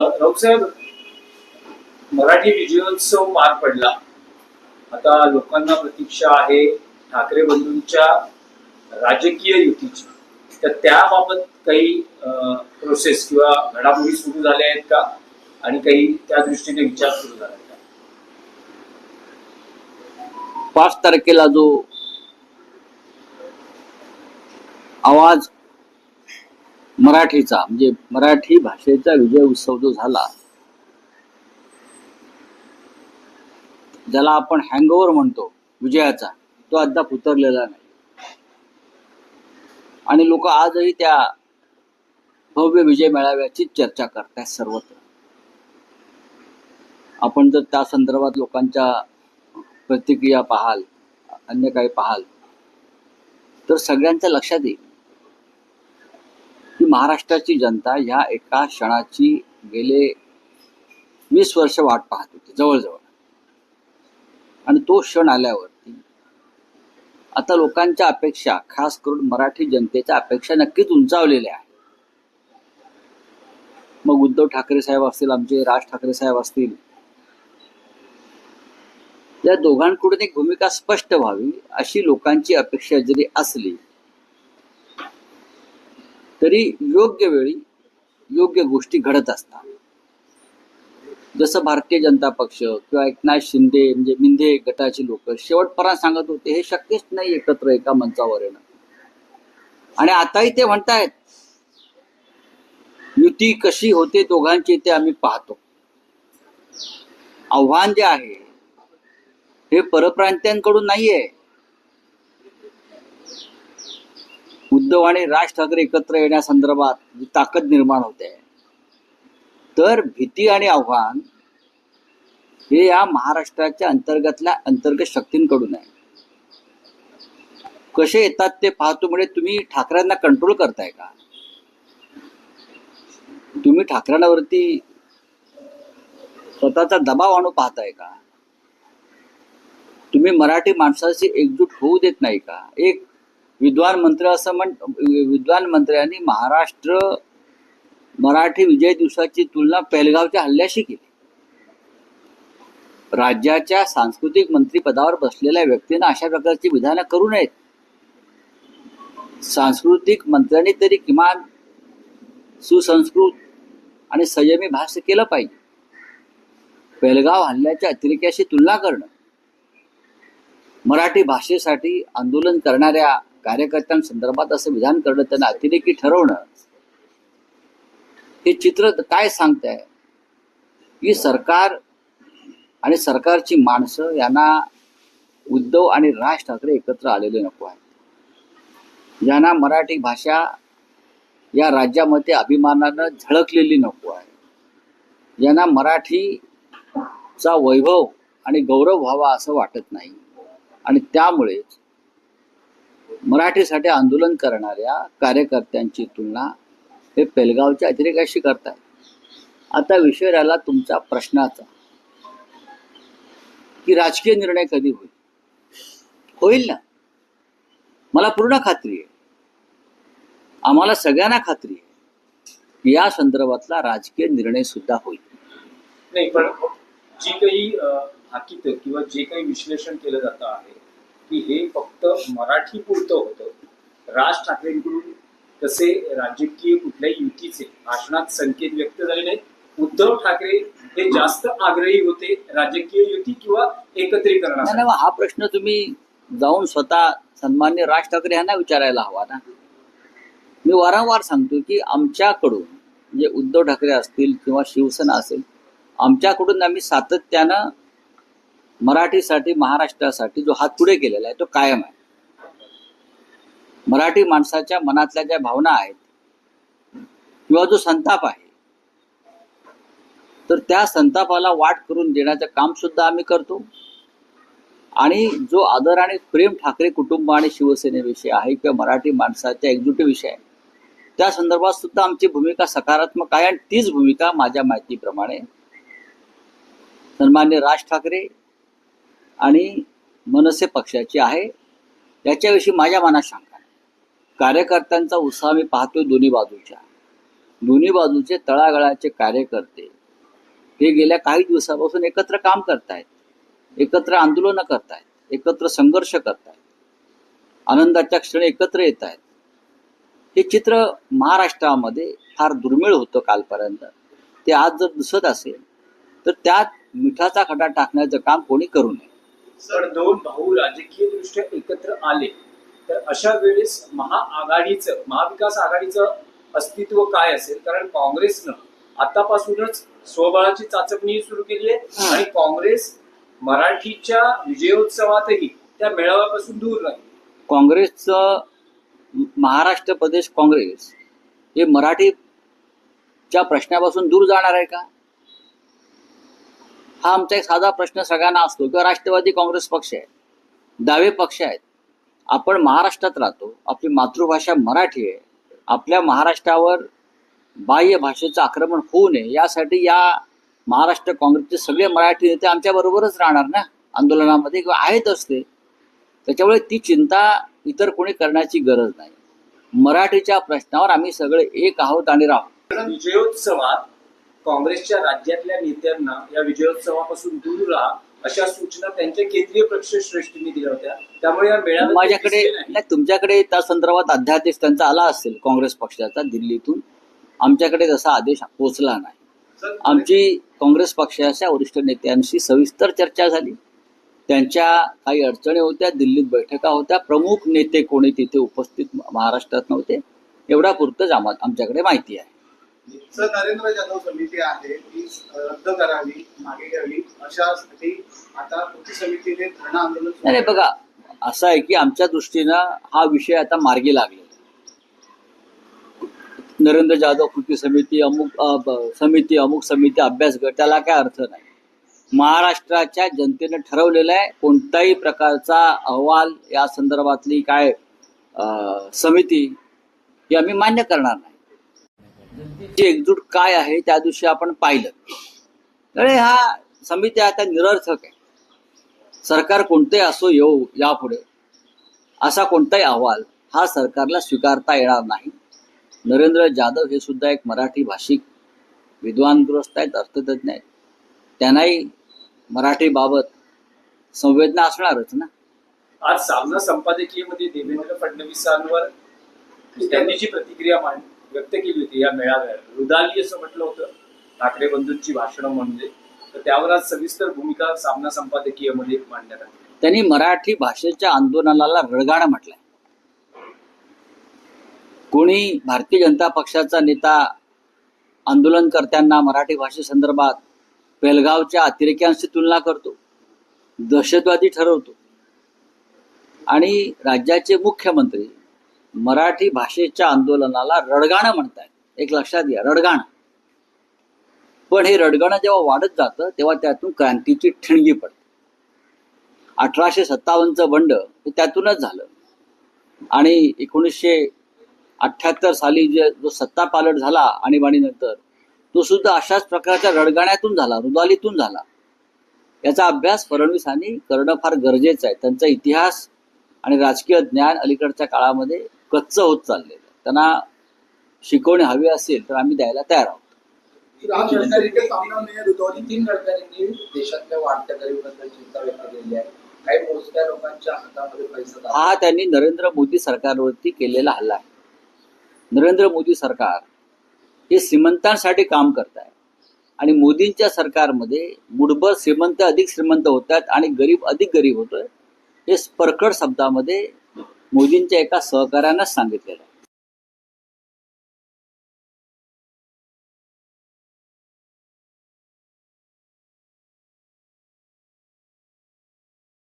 राऊसाहेब मराठी विजयोत्सव पार पडला. आता लोकांना प्रतीक्षा आहे ठाकरे बंधूंच्या राजकीय युतीची. तर त्याबाबत काही प्रोसेस किंवा घडामोडी सुरू झाल्या आहेत का? आणि काही त्या दृष्टीने विचार सुरू झाला का? पाच तारखेला जो आवाज मराठीचा म्हणजे मराठी भाषेचा विजय उत्सव जो झाला ज्याला आपण हँगओव्हर म्हणतो विजयाचा तो अद्याप उतरलेला नाही. आणि लोक आजही त्या भव्य विजय मेळाव्याची चर्चा करतायत सर्वत्र. आपण जर त्या संदर्भात लोकांच्या प्रतिक्रिया पाहाल अन्य काही पाहाल तर सगळ्यांच्या लक्षात येईल. महाराष्ट्राची जनता ह्या एका क्षणाची गेले वीस वर्ष वाट पाहत होती जवळजवळ. आणि तो क्षण आल्यावरती आता लोकांच्या अपेक्षा खास करून मराठी जनतेच्या अपेक्षा नक्कीच उंचावलेल्या आहेत. मग उद्धव ठाकरे साहेब असतील आमचे राज ठाकरे साहेब असतील या दोघांकडून एक भूमिका स्पष्ट व्हावी अशी लोकांची अपेक्षा जरी असली तरी योग्य वेळी योग्य गोष्टी घडत असतात. जसं भारतीय जनता पक्ष किंवा एकनाथ शिंदे म्हणजे मिंधे गटाची लोक शेवटपर्यंत सांगत होते हे शक्यच नाही एकत्र एका मंचावर येणं. आणि आताही ते म्हणतायत युती कशी होते दोघांची ते आम्ही पाहतो. आव्हान जे आहे हे परप्रांत्यांकडून नाहीये. उद्धव आणि राज ठाकरे एकत्र येण्यासंदर्भात जी ताकद निर्माण होते. तर भीती आणि आव्हान हे या महाराष्ट्राच्या अंतर्गतल्या अंतर्गत शक्तींकडून आहे. कसे येतात ते पाहतो म्हणजे तुम्ही ठाकरेंना कंट्रोल करताय का? तुम्ही ठाकरेंवरती स्वतःचा दबाव आणू पाहताय का? तुम्ही मराठी माणसाशी एकजूट होऊ देत नाही का? एक विद्वान मंत्र असं म्हण विद्वान मंत्र्यांनी महाराष्ट्र मराठी विजय दिवसाची तुलना पेलगावच्या हल्ल्याशी केली. राज्याच्या सांस्कृतिक मंत्रीपदावर बसलेल्या व्यक्तींना अशा प्रकारची विधानं करू नयेत. सांस्कृतिक मंत्र्यांनी तरी किमान सुसंस्कृत आणि संयमी भाष्य केलं पाहिजे. पेलगाव हल्ल्याच्या अतिरेक्याशी तुलना करणं. मराठी भाषेसाठी आंदोलन करणाऱ्या कार्यकर्त्यांसंदर्भात असं विधान करणं त्यांना अतिरेकी ठरवणं हे चित्र काय सांगतंय? की सरकार आणि सरकारची माणसं यांना उद्धव आणि राज ठाकरे एकत्र आलेले नको आहेत. यांना मराठी भाषा या राज्यामध्ये अभिमानानं झळकलेली नको आहे. यांना मराठीचा वैभव आणि गौरव व्हावा असं वाटत नाही. आणि त्यामुळेच मराठीसाठी आंदोलन करणाऱ्या कार्यकर्त्यांची तुलना हे पेलगावच्या अतिरेकाशी करताय आता विषय राहिला तुमच्या प्रश्नाचा. की राजकीय निर्णय कधी होईल? होईल ना. मला पूर्ण खात्री आहे. आम्हाला सगळ्यांना खात्री आहे. की या संदर्भातला राजकीय निर्णय सुद्धा होईल. नाही पण जी काही किंवा जे काही विश्लेषण केलं जात आहे की हे फक्त मराठी पुरतं होतं. राज ठाकरेंकडून तसे राजकीय कुठल्याही युतीचे भाषणात संकेत व्यक्त झाले नाहीत. उद्धव ठाकरे हे जास्त आग्रही होते राजकीय युती किंवा एकत्रीकरण हा प्रश्न तुम्ही जाऊन स्वतः सन्मान्य राज ठाकरे यांना विचारायला हवा ना. मी वारंवार सांगतो की आमच्याकडून म्हणजे उद्धव ठाकरे असतील किंवा शिवसेना असेल आमच्याकडून आम्ही सातत्यानं मराठीसाठी महाराष्ट्रासाठी जो हात पुढे केलेला आहे तो कायम आहे. मराठी माणसाच्या मनातल्या ज्या भावना आहेत किंवा जो संताप आहे तर त्या संतापाला वाट करून देण्याचं काम सुद्धा आम्ही करतो. आणि जो आदर आणि प्रेम ठाकरे कुटुंब आणि शिवसेनेविषयी आहे किंवा मराठी माणसाच्या एकजुटीविषयी आहे त्या संदर्भात सुद्धा आमची भूमिका सकारात्मक आहे. आणि तीच भूमिका माझ्या माहितीप्रमाणे सन्मान्य राज ठाकरे आणि मनसे पक्षाची आहे. याच्याविषयी माझ्या मनात शंका कार्यकर्त्यांचा उत्साह मी पाहतोय दोन्ही बाजूच्या. दोन्ही बाजूचे तळागळाचे कार्यकर्ते हे गेल्या काही दिवसापासून एकत्र काम करतायत. एकत्र आंदोलनं करतायत. एकत्र संघर्ष करतायत. आनंदाच्या क्षणी एकत्र येत आहेत हे चित्र महाराष्ट्रामध्ये फार दुर्मिळ होतं कालपर्यंत. ते आज जर दिसत असेल तर त्यात मिठाचा खडा टाकण्याचं काम कोणी करू नये. पण दोन भाऊ राजकीय दृष्ट्या एकत्र आले. तर अशा वेळेस महाआघाडीचं महाविकास आघाडीचं अस्तित्व काय असेल? कारण काँग्रेसनं आतापासूनच स्वबळाची चाचपणी सुरू केली आहे आणि काँग्रेस मराठीच्या विजयोत्सवातही त्या मेळाव्यापासून दूर राहील. काँग्रेसचं महाराष्ट्र प्रदेश काँग्रेस हे मराठीच्या प्रश्नापासून दूर जाणार आहे का? हा आमचा एक साधा प्रश्न सगळ्यांना असतो किंवा राष्ट्रवादी काँग्रेस पक्ष आहे दावे पक्ष आहेत. आपण महाराष्ट्रात राहतो आपली मातृभाषा मराठी आहे आपल्या महाराष्ट्रावर बाह्य भाषेचं आक्रमण होऊ नये यासाठी या महाराष्ट्र काँग्रेसचे सगळे मराठी नेते आमच्या बरोबरच राहणार ना आंदोलनामध्ये किंवा आहेत असते. त्याच्यामुळे ती चिंता इतर कोणी करण्याची गरज नाही. मराठीच्या प्रश्नावर आम्ही सगळे एक आहोत आणि राहू. विजयोत्सवात काँग्रेसच्या राज्यातल्या नेत्यांना या विजयोत्सवापासून दूर राहा अशा सूचना त्यांच्या केंद्रीय पक्ष श्रेष्ठींनी दिल्या होत्या. त्यामुळे या मेळाव्यात माझ्याकडे नाही. तुमच्याकडे त्या संदर्भात अध्यादेश त्यांचा आला असेल काँग्रेस पक्षाचा दिल्लीतून. आमच्याकडे तसा आदेश पोचला नाही. आमची काँग्रेस पक्षाच्या वरिष्ठ नेत्यांशी सविस्तर चर्चा झाली. त्यांच्या काही अडचणी होत्या दिल्लीत बैठका होत्या. प्रमुख नेते कोणी तिथे उपस्थित महाराष्ट्रात नव्हते. एवढा पुरतंच आम्हा आमच्याकडे माहिती आहे. नरेंद्र जाधव समिती आहे ती रद्द करावी मागे घ्यावी अशासाठी आता कृती समितीने धरणं आंदोलन नाही बघा असं आहे की आमच्या दृष्टीनं हा विषय आता मार्गी लागलेला आहे. नरेंद्र जाधव कृती समिती अमुक समिती अमुक समिती अभ्यास गट त्याला काय अर्थ नाही. महाराष्ट्राच्या जनतेने ठरवलेलं आहे कोणत्याही प्रकारचा अहवाल या संदर्भातली काय समिती ही आम्ही मान्य करणार नाही. जनतेची एकजूट काय आहे त्या दिवशी आपण पाहिलं. तर हा समिती आता निरर्थक आहे. सरकार कोणते असो येऊ यापुढे असा कोणताही अहवाल हा सरकारला स्वीकारता येणार नाही. नरेंद्र जाधव हे सुद्धा एक मराठी भाषिक विद्वानग्रस्त आहेत अर्थतज्ञ आहेत. त्यांनाही मराठीबाबत संवेदना असणारच ना. आज सामना संपादकीयमध्ये देवेंद्र फडणवीसांवर त्यांनी जी प्रतिक्रिया मांडली व्यक्त केली होती या मेळाव्यात. रुदाली असं म्हटलं होतं. ठाकरे बंधूंची भाषणं म्हणजे तर त्यावर आज सविस्तर भूमिका सामना संपादकीयमध्ये मांडण्यात आली. त्यांनी मराठी भाषेच्या आंदोलनाला रडगाणं म्हटलंय. कोणी भारतीय जनता पक्षाचा नेता आंदोलनकर्त्यांना मराठी भाषेसंदर्भात पेलगावच्या अतिरेक्यांशी तुलना करतो दहशतवादी ठरवतो. आणि राज्याचे मुख्यमंत्री मराठी भाषेच्या आंदोलनाला रडगाणं म्हणतायत. एक लक्षात घ्या रडगाणं. पण हे रडगाणं जेव्हा वाढत जातं तेव्हा त्यातून क्रांतीची ठिणगी पडते. अठराशे सत्तावन्नचं बंड हे त्यातूनच झालं. आणि एकोणीसशे अठ्ठ्याहत्तर साली जे जो सत्ता पालट झाला आणीबाणीनंतर तो सुद्धा अशाच प्रकारच्या रडगाण्यातून झाला रुदालीतून झाला. याचा अभ्यास फडणवीसांनी करणं फार गरजेचं आहे. त्यांचा इतिहास आणि राजकीय ज्ञान अलीकडच्या काळामध्ये कच्चं होत चाललेलं. त्यांना शिकवणी हवी असेल तर आम्ही द्यायला तयार आहोत. राम गडकरींच्या सामनाने रुतवली तीन गडकरींनी देशातल्या वाढत्या गरिबीबद्दल चिंता व्यक्त केली आहे. काही मोजक्या लोकांच्या हातामध्ये पैसा दाखवा. हा त्यांनी नरेंद्र मोदी सरकारवरती केलेला हल्ला आहे. नरेंद्र मोदी सरकार हे श्रीमंतांसाठी काम करत आहे आणि मोदींच्या सरकारमध्ये मुठभर श्रीमंत अधिक श्रीमंत होतात आणि गरीब अधिक गरीब होतोय. हे परकड शब्दामध्ये मोदींच्या एका सहकाऱ्यानंच सांगितलेलं आहे.